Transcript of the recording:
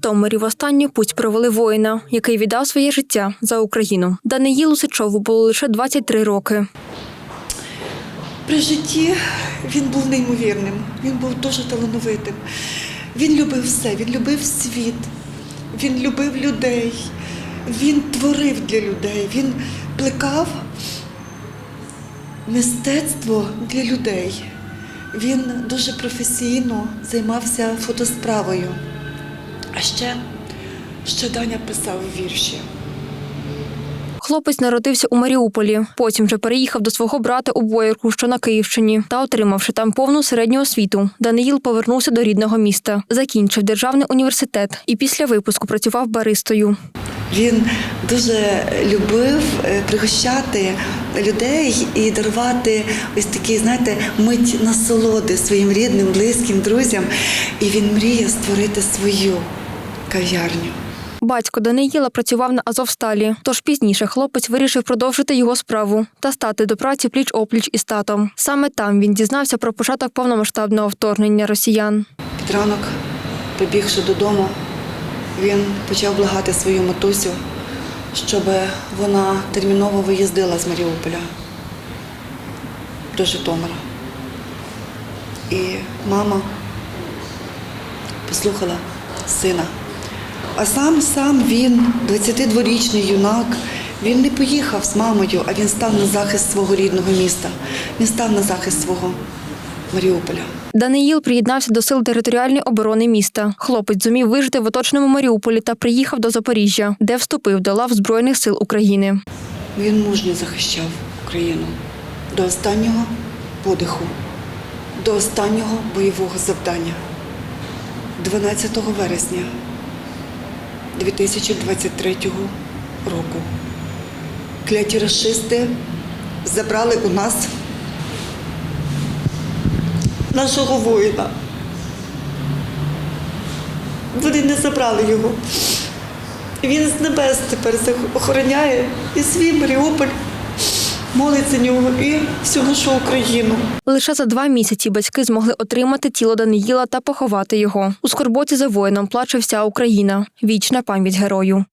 Житомирі останню путь провели воїна, який віддав своє життя за Україну. Даниїлу Сичову було лише 23 роки. При житті він був неймовірним, він був дуже талановитим. Він любив все, він любив світ, він любив людей, він творив для людей, він плекав мистецтво для людей. Він дуже професійно займався фотосправою. А ще, ще Даня писав вірші. Хлопець народився у Маріуполі. Потім вже переїхав до свого брата у Боярку, що на Київщині, та отримавши там повну середню освіту. Даниїл повернувся до рідного міста, закінчив державний університет і після випуску працював баристою. Він дуже любив е, пригощати людей і дарувати ось такі, знаєте, мить насолоди своїм рідним, близьким, друзям. І він мріє створити свою кав'ярню. Батько Даниїла працював на Азовсталі, тож пізніше хлопець вирішив продовжити його справу та стати до праці пліч-опліч із татом. Саме там він дізнався про початок повномасштабного вторгнення росіян. Під ранок, прибігши додому, він почав благати свою матусю, щоб вона терміново виїздила з Маріуполя до Житомира. І мама послухала сина. А сам сам він, 22-річний юнак, він не поїхав з мамою, а він став на захист свого рідного міста. Він став на захист свого Маріуполя. Даниїл приєднався до сил територіальної оборони міста. Хлопець зумів вижити в оточеному Маріуполі та приїхав до Запоріжжя, де вступив до лав Збройних сил України. Він мужньо захищав Україну до останнього подиху, до останнього бойового завдання. 12 вересня 2023 року кляті расисти забрали у нас нашого воїна. Вони не забрали його. Він з небес тепер охороняє і свій Маріуполь, молиться нього і всю нашу Україну. Лише за два місяці батьки змогли отримати тіло Даниїла та поховати його. У скорботі за воїном плаче вся Україна. Вічна пам'ять герою.